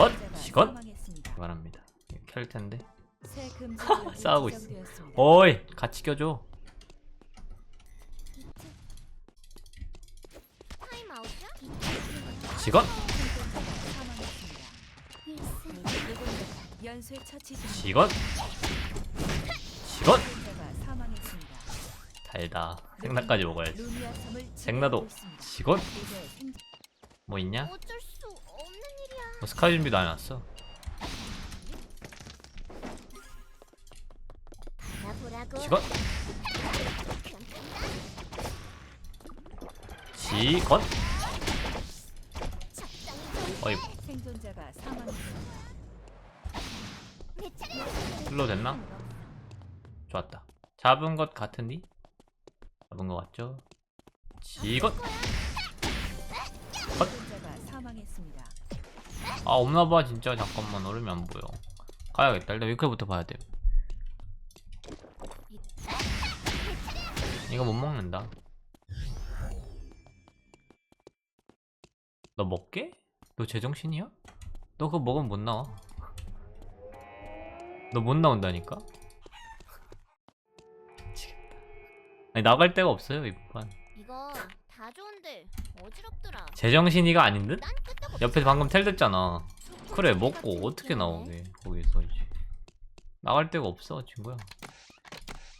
컷! 시건! 바랍니다. 켤 텐데. 싸우고 있어. 어이, 같이 껴줘. 시건! 생존자가 사망했습니다. 달다. 생나까지 먹어야지. 생나도. 생- 뭐 있냐? 뭐 스카이 준비도 안 해놨어. 나보라고. 시건! 시건! 어이, 생존자가 사망했습니다. 슬로우 됐나? 좋았다. 잡은 것 같은디? 잡은 것 같죠? 시건! 생 아 없나봐 진짜 잠깐만 얼음이 안 보여 가야겠다 일단 위클부터 봐야 돼 이거 못 먹는다 너 먹게? 너 제정신이야? 너 그거 먹으면 못 나와 너 못 나온다니까? 미치겠다 아니 나갈 데가 없어요 이번 이거 다 좋은데 어지럽더라. 제정신이가 아닌 듯? 난 옆에 방금 텔 됐잖아 그래 먹고 어떻게 나오게 거기서 이제 나갈 데가 없어 친구야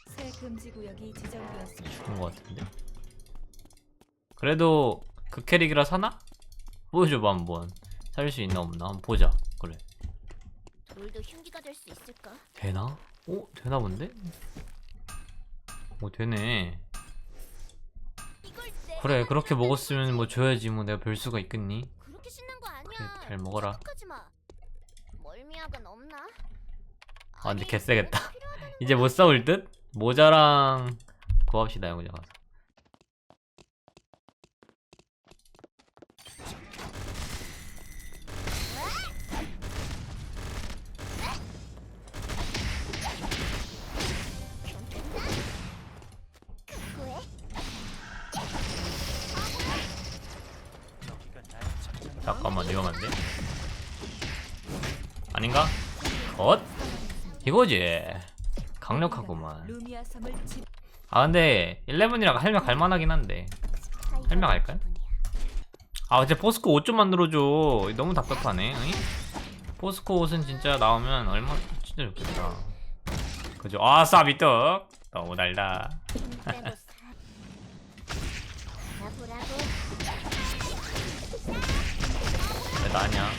새 금지 구역이 지정되었습니다. 죽은 거 같은데 그래도 그 캐릭이라 사나? 보여줘봐 한번 살릴 수 있나 없나 한번 보자 그래 돌도 흉기가 될 수 있을까? 되나? 오 되나 본데? 오 되네 이걸 내가 그래 그렇게 먹었으면 뭐 줘야지 뭐 내가 별 수가 있겠니? 그렇게 신난 거 아니야. 그래, 잘 먹어라. 생각하지 마. 멀미약은 없나? 아 근데 개쎄겠다 이제 못 싸울 듯? 모자랑 구합시다 영자 가서 잠깐만 위험한데? 아닌가? 컷? 이거지 강력하구만 아 근데 11이랑 할명 갈만하긴 한데 설명할까요? 아 이제 포스코 옷 좀 만들어줘 너무 답답하네 응? 포스코 옷은 진짜 나오면 얼마 진짜 좋겠다 그죠 아싸 미떡 너무 달다 나냐?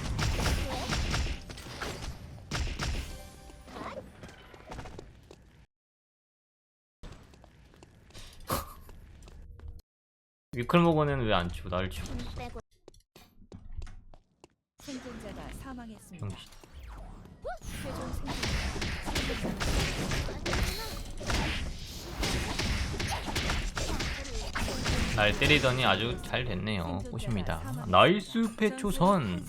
위클모고는 왜 안 치고 나를 치고 힘 빼고 생존자가 사망했습니다. 최종 생존자 날 때리더니 아주 잘 됐네요 꽃입니다 나이스 패초선.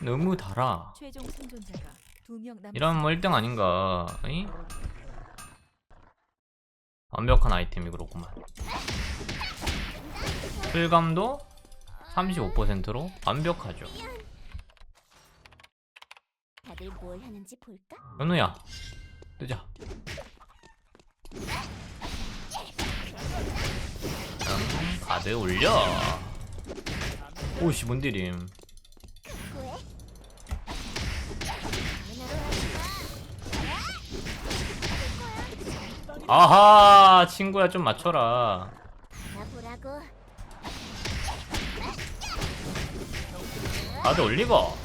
너무 달아 남았습니다. 이러면 뭐 1등 아닌가 이? 완벽한 아이템이 그렇구만 풀감도 35%로 완벽하죠? 연우야 뜨자 음, 가드 올려? 오씨 왜? 아하 친구야 좀 맞춰라. 가드 올리고.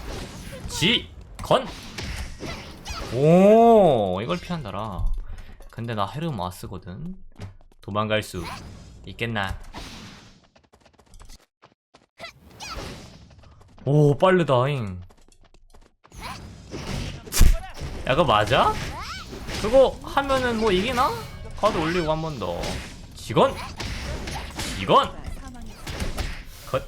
지건. 오 이걸 피한다라. 근데 나 헤르마 뭐 쓰거든. 도망갈 수 있겠나 오 빠르다잉 야 그거 맞아? 그거 하면은 뭐 이기나? 카드 올리고 한 번 더 직원 직원. 컷.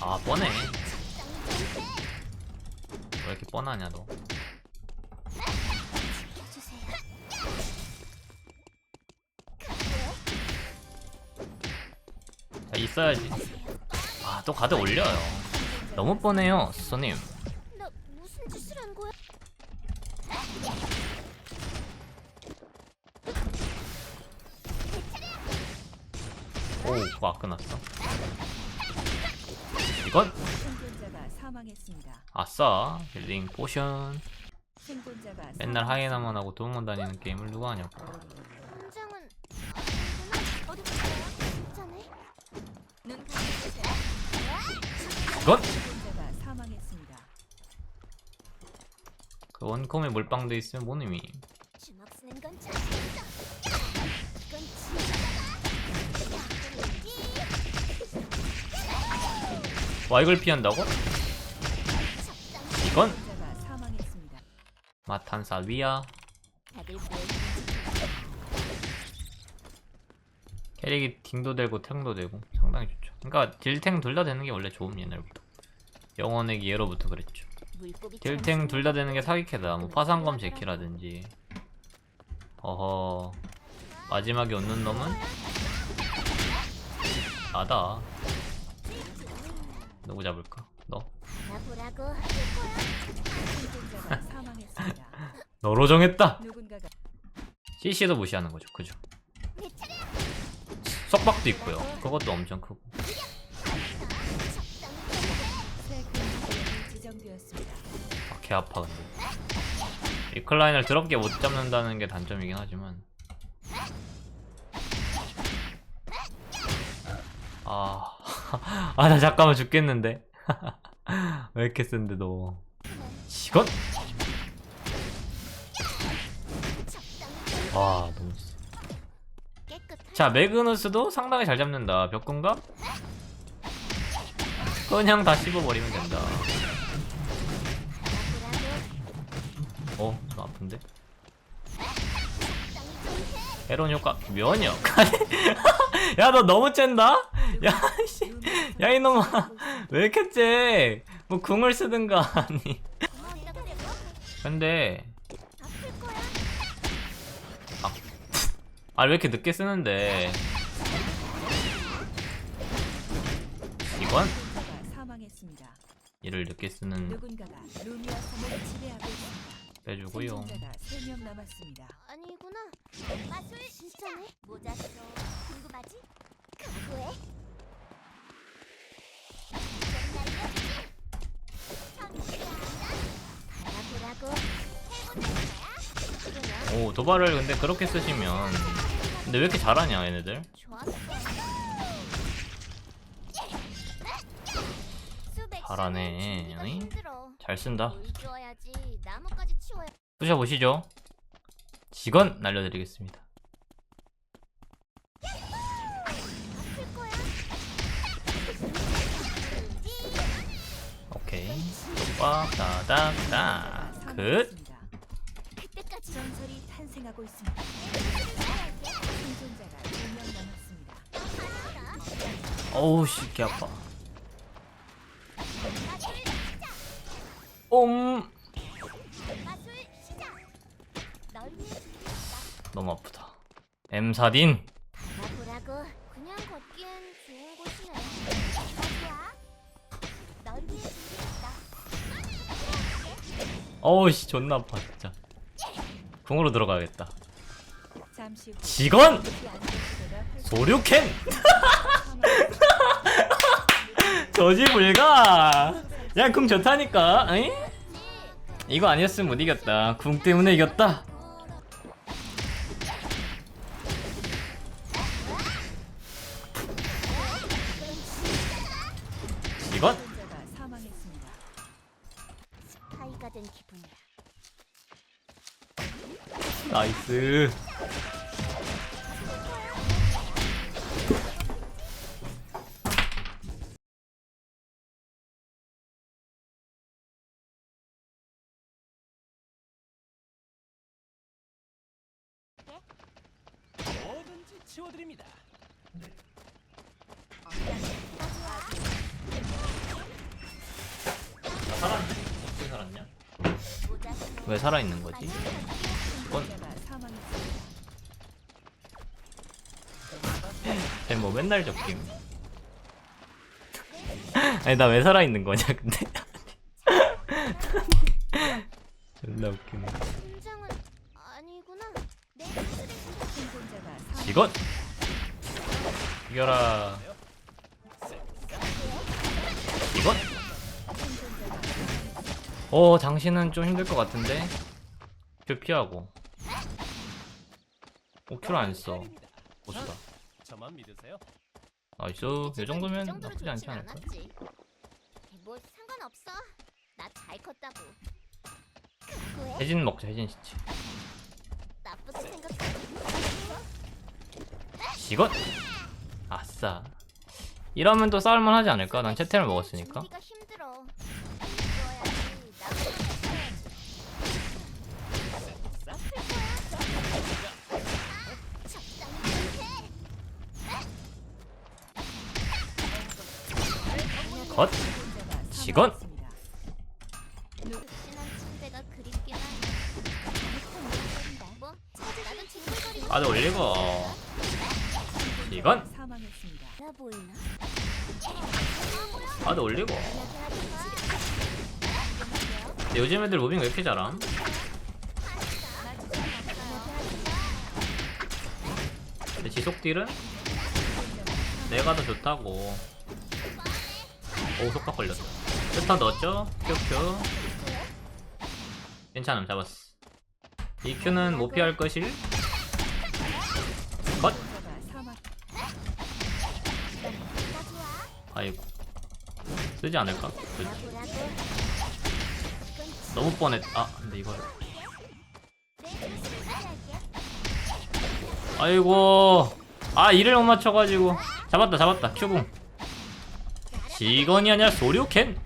아 뻔해 왜 이렇게 뻔하냐 너 써야지. 아 또 가드 올려요. 너무 뻔해요 수소님. 너 무슨 짓을 한 거야? 오 그거 아 끊었어. 이건 생존자가 사망했습니다. 아싸 힐링 포션. 생존자가 맨날 하이에나만 하고 도망만 다니는 게임을 누가 하냐고. 어디 갔어요? 진짜네. 눈 감아주세요. 이건. 그 원컴에 몰빵돼 있으면 뭔 의미. 와 이걸 피한다고? 이건. 마탄사 위야 캐릭이 딩도 되고 탱도 되고 상당히 좋죠. 그러니까 딜탱 둘 다 되는 게 원래 좋음 옛날부터 영원의 기회로부터 그랬죠. 딜탱 둘 다 되는 게 사기캐다. 뭐 화상검 제키라든지. 어허. 마지막에 웃는 놈은? 나다. 누구 잡을까? 너. 너로 정했다. CC도 무시하는 거죠. 그죠 석박도 있고요 그것도 엄청 크고. 아, 개 아파 근데 리클라인을 더럽게 못 잡는다는 게 단점이긴 하지만 아, 아, 나 잠깐만 죽겠는데. 왜 이렇게 센데, 너. 이건? 와, 자, 매그누스도 상당히 잘 잡는다. 벽공각? 그냥 다 씹어버리면 된다. 어, 좀 아픈데? 에론 효과 면역. 야, 너 너무 짠다? 야, 씨. 야, 이놈아. 왜 이렇게 째? 뭐 궁을 쓰든가 아니. 근데 아 왜 이렇게 늦게 쓰는데? 이건. 이를 늦게 쓰는. 빼주고요. 생존자가 3명 남았습니다. 아니구나. 마술 진짜네. 모자 써. 궁금하지? 각오해. 거야? 그러냐? 오 도발을 근데 그렇게 쓰시면 근데 왜 이렇게 잘하냐 얘네들? 잘하네? 힘들어. 잘 쓴다. 부셔보시죠. 직원 날려드리겠습니다. 오케이. 똑박 따닥따. 굿. 사망했습니다. 그때까지 전설이 탄생하고 있습니다. 생존자가 2명 남았습니다. 어우 씨, 개 아파. 옴. 너무 아프다. 엠사딘. 알아보라고. 그냥 걷기엔 좋은 곳이네. 어디야? 널 위해 준비했다. 어우 씨, 존나 아파 진짜. 궁으로 들어가야겠다. 직원 소류캔. 저지 불가. 야, 궁 좋다니까. 응? 이거 아니었으면 못 이겼다. 궁 때문에 이겼다. 이건 생존자가 사망했습니다. 스파이가 된 기분이야. 나이스. 뭐든지 치워드립니다. 살았네. 어떻게 살았냐? 왜 살아있는 거지? 사망했습니다. 쟤뭐 맨날 적김. 아니 나 왜 살아 있는 거냐 근데 존나 웃기네 아니구나. 내 생존자가. 이건 이겨라 이건 어 당신은 좀 힘들 것 같은데 큐 피하고 오 큐를 안 써 보수다 저만 믿으세요. 나이스 이 정도면 나쁘지 않지 않을까. 뭐 상관없어. 나 잘 컸다고. 그거에 혜진 먹자 혜진 씨치 나쁘게 생각하지. 이건 아싸 이러면 또 싸울만 하지 않을까 난 채템을 먹었으니까 거리고 아들 올리고. 이건? 아들 올리고. 요즘 애들 무빙 왜 이렇게 잘함? 지속 딜은 내가 더 좋다고 오 속박 걸렸다 스타 넣었죠? 큐큐. 괜찮음 잡았어. 이 큐는 못 피할 것일? 컷! 아이고. 쓰지 않을까? 쓰지. 너무 뻔했 아 근데 이거 아이고. 아 이를 못 맞춰가지고. 잡았다 잡았다. 큐붕 직원이 아니라 소류캔?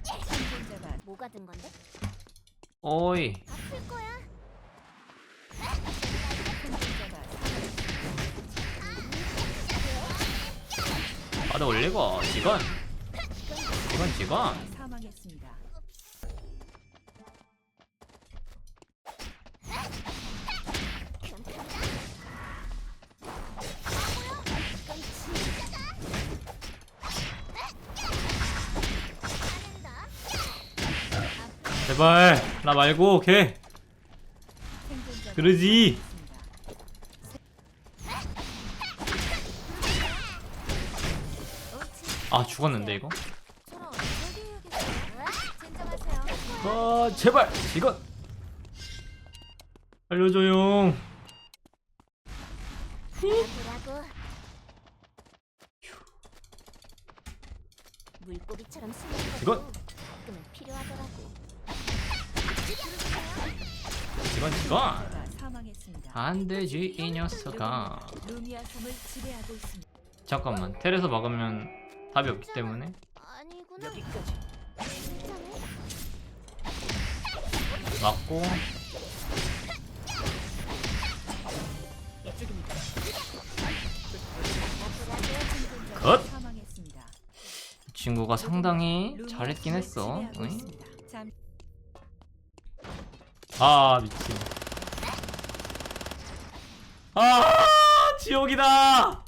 오이. 받아 올리고 직원 직원 직원 제발 나 말고 걔 그러지. 아 죽었는데 이거. 아 제발 직원 알려줘요. 이건- 직원 직원. 안되지 이 녀석아. 잠깐만 텔에서 막으면 답이 없기 때문에. 생존자가 컷! 친구가 상당히 잘했긴 했어. 잠 아 미친 아 지옥이다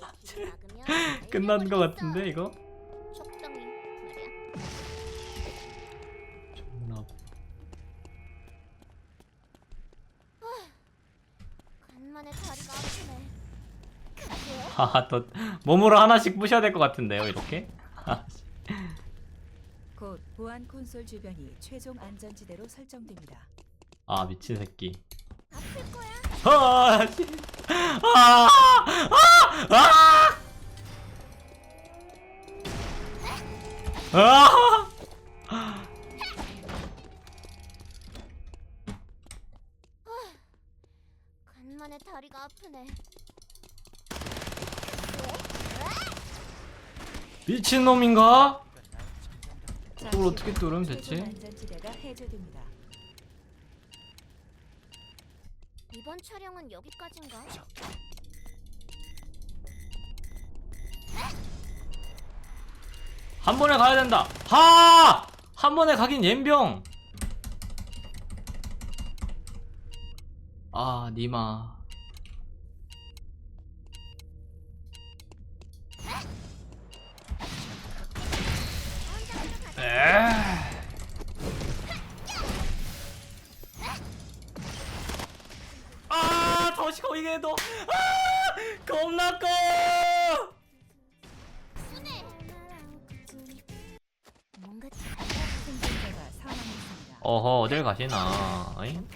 막으면 끝난 거 알려버리겠어. 같은데 이거 적당히 말이야. 존나 간만에 다리가 아프네. 그게 아더 몸으로 하나씩 부셔야 될 것 같은데요 이렇게 아, 곧 보안 콘솔 주변이 최종 안전지대로 설정됩니다. 아 미친 새끼 아플 거야. 아, 씨. 아, 아, 아, 아. 간만에 다리가 아프네. 미친 놈인가? 그걸 어떻게 후 뚫으면 됐지? 이번 촬영은 여기까지인가? 한 번에 가야 된다. 하! 한 번에 가긴 옌병. 아, 니마. 아, 더시 거기게 너. 아, 겁나 커. 어허, 어딜 가시나? 어잉?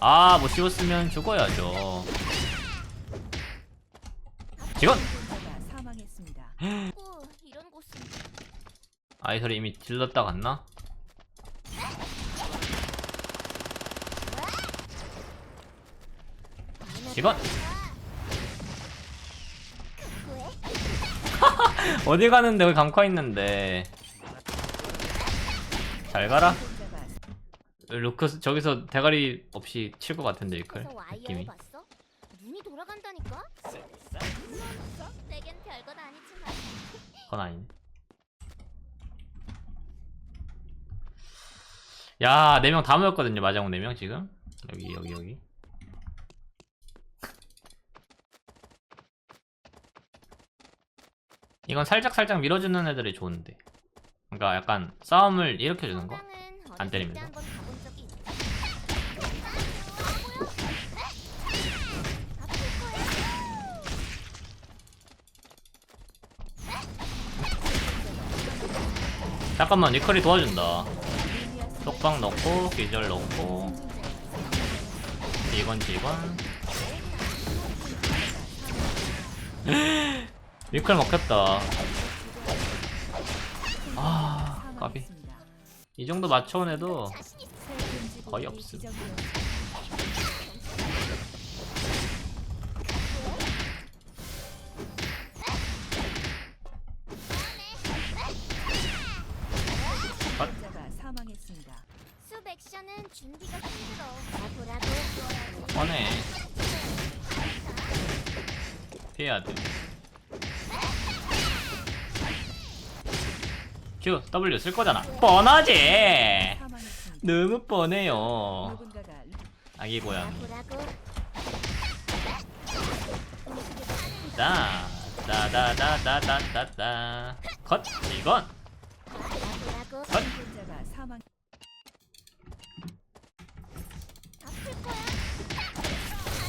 아, 못 씌웠으면 죽어야죠. 직원! 아이소리 이미 질렀다 갔나? 직원 어디 가는데? 왜 감고 있는데. 잘 가라. 루크스 저기서 대가리 없이 칠 것 같은데 이클 느낌이. 그건 아니네 야 4명 다 모였거든요 마장호 4명 지금 여기 여기 여기 이건 살짝살짝 밀어주는 애들이 좋은데 그러니까 약간 싸움을 일으켜주는 거안 어렸을 때리면서. 때 한번 가본 적이 있지. 잠깐만 니컬이 도와준다 속박 넣고 기절 넣고 이건 직원 니컬 먹혔다 아 까비. 이 정도 맞춰온 애도 거의 없음. Q, W 쓸 거잖아 뻔하지. 너무 뻔해요 아기 고양이 라보라보. 따 따다다다다다다 컷 이건 라보라보. 컷.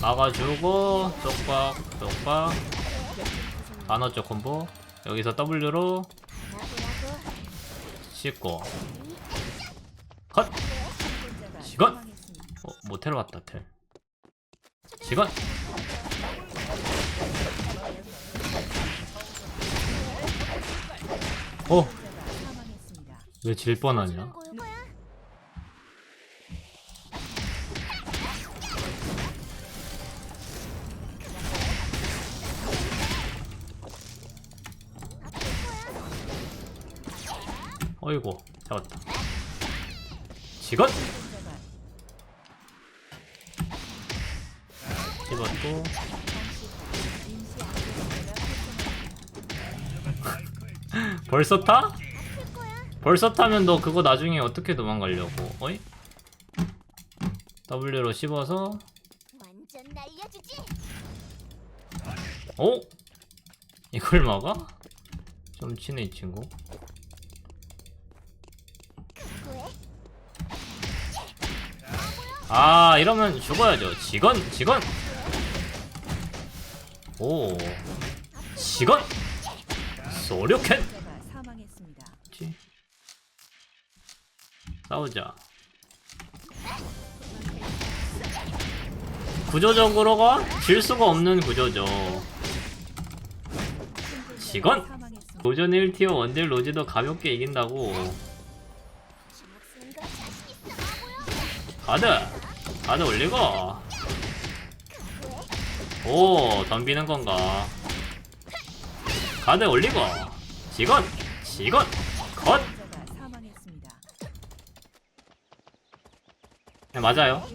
막아주고 쪽박 쪽박 반어 쪽 콤보 여기서 W로. 씻고 컷! 사망했습니다. 어, 모텔 왔다 텔 직원 어? 왜 질 뻔하냐 어이구 잡았다 직원 집었고. 벌써 타? 벌써 타면 너 그거 나중에 어떻게 도망가려고 어이? W로 씹어서 날려주지. 어? 이걸 막아? 좀 치네 이 친구 아 이러면 죽어야죠. 직원 직원. 오. 직원. 소료캔. 싸우자. 구조적으로가? 질 수가 없는 구조죠. 직원! 도전 1티어 원딜 로지도 가볍게 이긴다고. 가드 가드 올리고 오 덤비는 건가 가드 올리고 직원 직원 컷. 네, 맞아요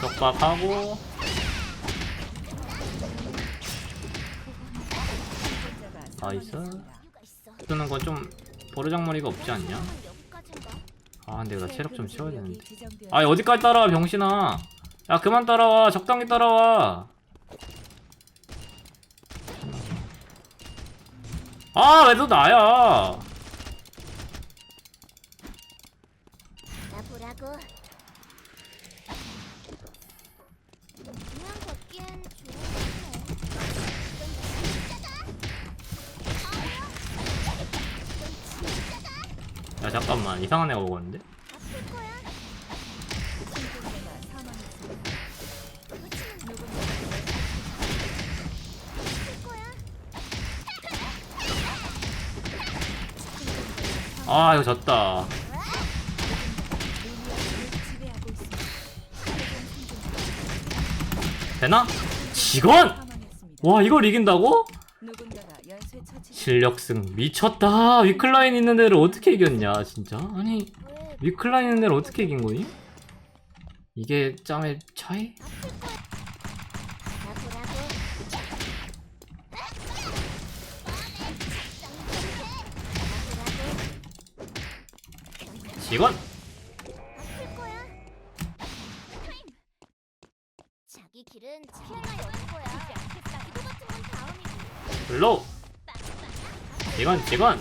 쪽박하고 나이스. 쓰는 건 좀 버르장머리가 없지 않냐? 아 근데 나새 체력 좀 채워야 되는데. 아 어디까지 따라와 병신아? 야 그만 따라와. 적당히 따라와. 아왜 또 나야 라보라고. 야 잠깐만 이상한 애가 거야. 아 이거 졌다. 되나? 직원! 와 이걸 이긴다고? 실력승 미쳤다 위클라인 있는 애를 어떻게 이겼냐 진짜 아니 왜 위클라인 있는 애를 어떻게 이긴 거니? 이게 짬의 차이? 직원! 블로우! 직원 직원!